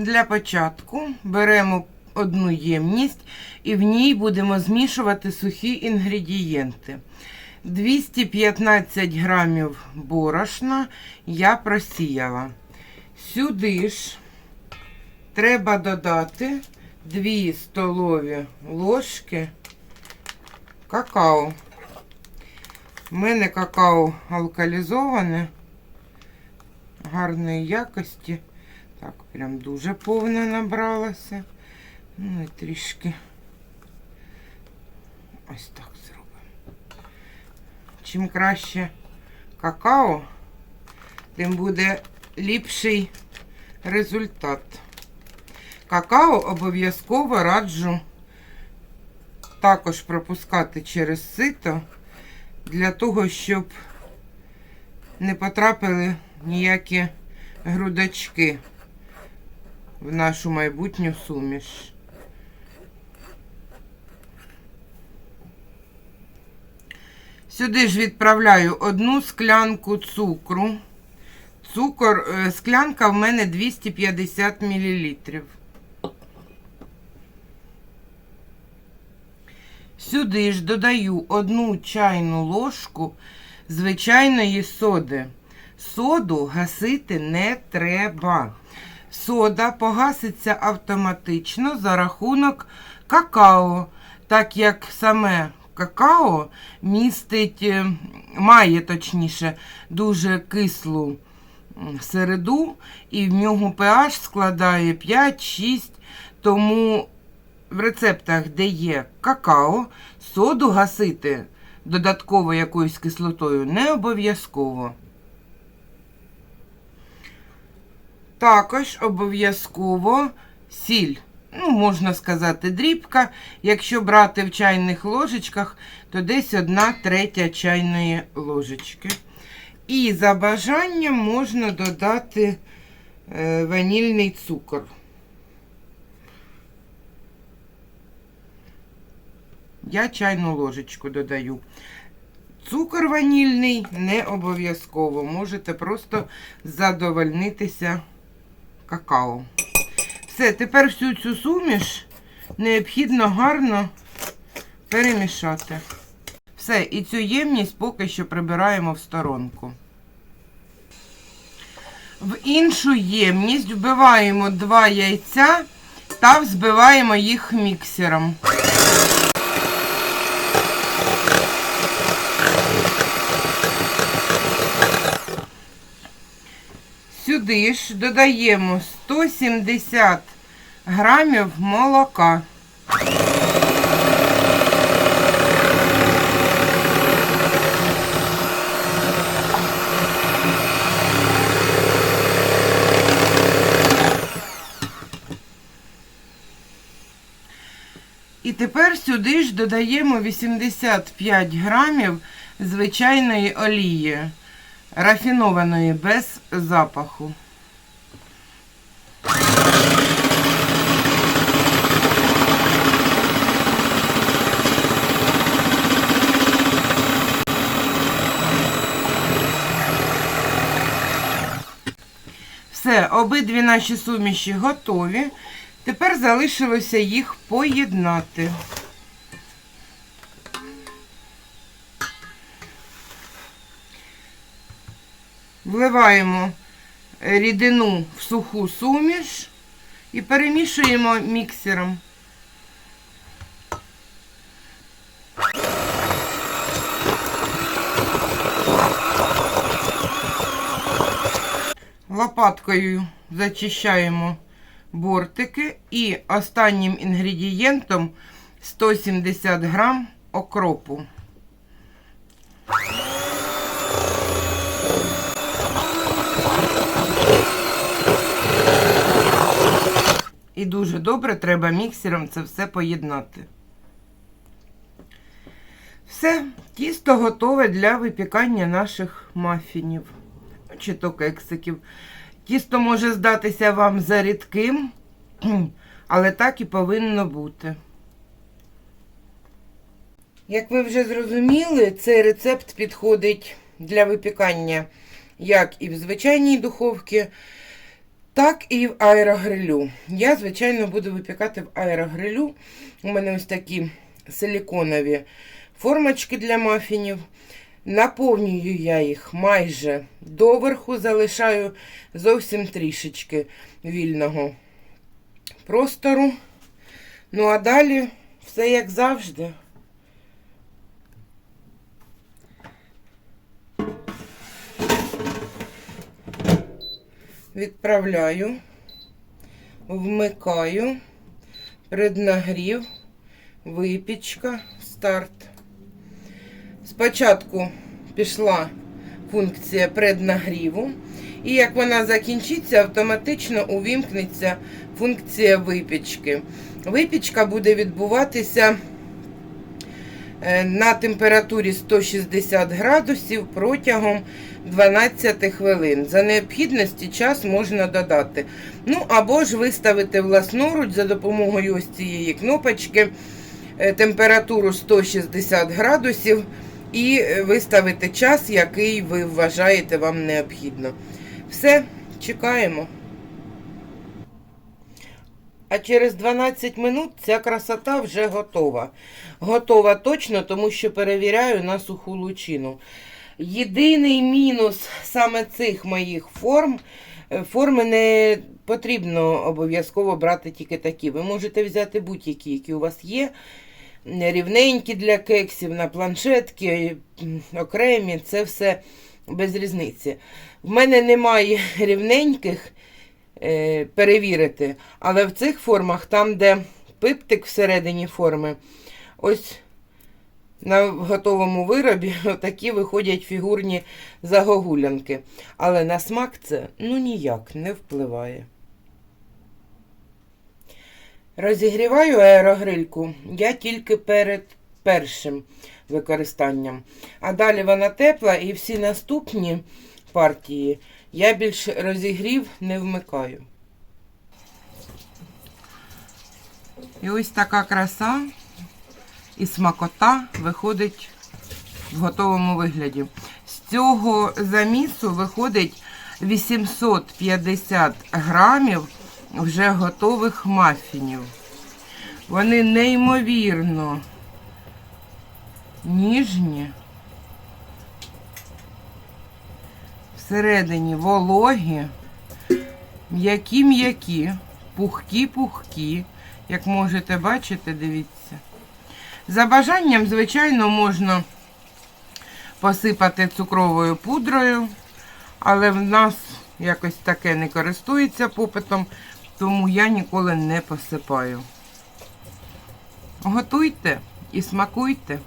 Для початку беремо одну ємність і в ній будемо змішувати сухі інгредієнти. 215 грамів борошна я просіяла. Сюди ж треба додати 2 столові ложки какао. У мене какао алкалізоване, гарної якості. Так, прям дуже повно набралося. Ну і трішки ось так зробимо. Чим краще какао, тим буде ліпший результат. Какао обов'язково раджу також пропускати через сито для того, щоб не потрапили ніякі грудочки в нашу майбутню суміш. Сюди ж відправляю одну склянку цукру. Цукор, е, склянка в мене 250 мл. Сюди ж додаю одну чайну ложку звичайної соди. Соду гасити не треба. Сода погаситься автоматично за рахунок какао, так як саме какао містить, е, має точніше, дуже кислу середу, і в нього pH складає 5-6, тому в рецептах, де є какао, соду гасити додатково якоюсь кислотою не обов'язково. Також обов'язково сіль. Ну, можна сказати, дрібка. Якщо брати в чайних ложечках, то десь одна третя чайної ложечки. І за бажанням можна додати е, ванільний цукор. Я чайну ложечку додаю. Цукор ванільний не обов'язково. Можете просто задовольнитися какао. Все, тепер всю цю суміш необхідно гарно перемішати. Все, і цю ємність поки що прибираємо в сторонку. В іншу ємність вбиваємо два яйця та взбиваємо їх міксером. Сюди ж додаємо 170 грамів молока. І тепер сюди ж додаємо 85 грамів звичайної олії, рафінованої без запаху. Все, обидві наші суміші готові. Тепер залишилося їх поєднати. Вливаємо рідину в суху суміш і перемішуємо міксером. Лопаткою зачищаємо бортики і останнім інгредієнтом 170 грам окропу. І дуже добре треба міксером це все поєднати. Все, тісто готове для випікання наших мафінів чи то кексиків. Тісто може здатися вам зарідким, але так і повинно бути. Як ви вже зрозуміли, цей рецепт підходить для випікання як і в звичайній духовці, Так і в аерогрилю. Я, звичайно, буду випікати в аерогрилю. У мене ось такі силіконові формочки для мафінів. Наповнюю я їх майже доверху, залишаю зовсім трішечки вільного простору. Ну, а далі все як завжди. Відправляю, вмикаю, преднагрів, випічка, старт. Спочатку пішла функція преднагріву, і як вона закінчиться, автоматично увімкнеться функція випічки. Випічка буде відбуватися на температурі 160 градусів протягом 12 хвилин. За необхідності час можна додати. Ну або ж виставити власноруч за допомогою ось цієї кнопочки е, температуру 160 градусів і е, виставити час, який ви вважаєте вам необхідно. Все, чекаємо. А через 12 минут ця красота вже готова. Готова точно, тому що перевіряю на суху лучину. Єдиний мінус саме цих моїх форм. е, Форми не потрібно обов'язково брати тільки такі. Ви можете взяти будь-які, які у вас є. Рівненькі для кексів, на планшетки, окремі, це все без різниці. В мене немає рівненьких перевірити, але в цих формах, там, де пиптик всередині форми, ось на готовому виробі такі виходять фігурні загогулянки. Але на смак це ну ніяк не впливає. Розігріваю аерогрильку я тільки перед першим використанням. А далі вона тепла і всі наступні партії я більш розігрів не вмикаю. І ось така краса і смакота виходить в готовому вигляді. З цього замісу виходить 850 грамів вже готових мафінів. Вони неймовірно ніжні, всередині вологі, м'які-м'які, пухкі-пухкі. Як можете бачити, дивіться. За бажанням, звичайно, можна посипати цукровою пудрою, але в нас якось таке не користується попитом, тому я ніколи не посипаю. Готуйте і смакуйте.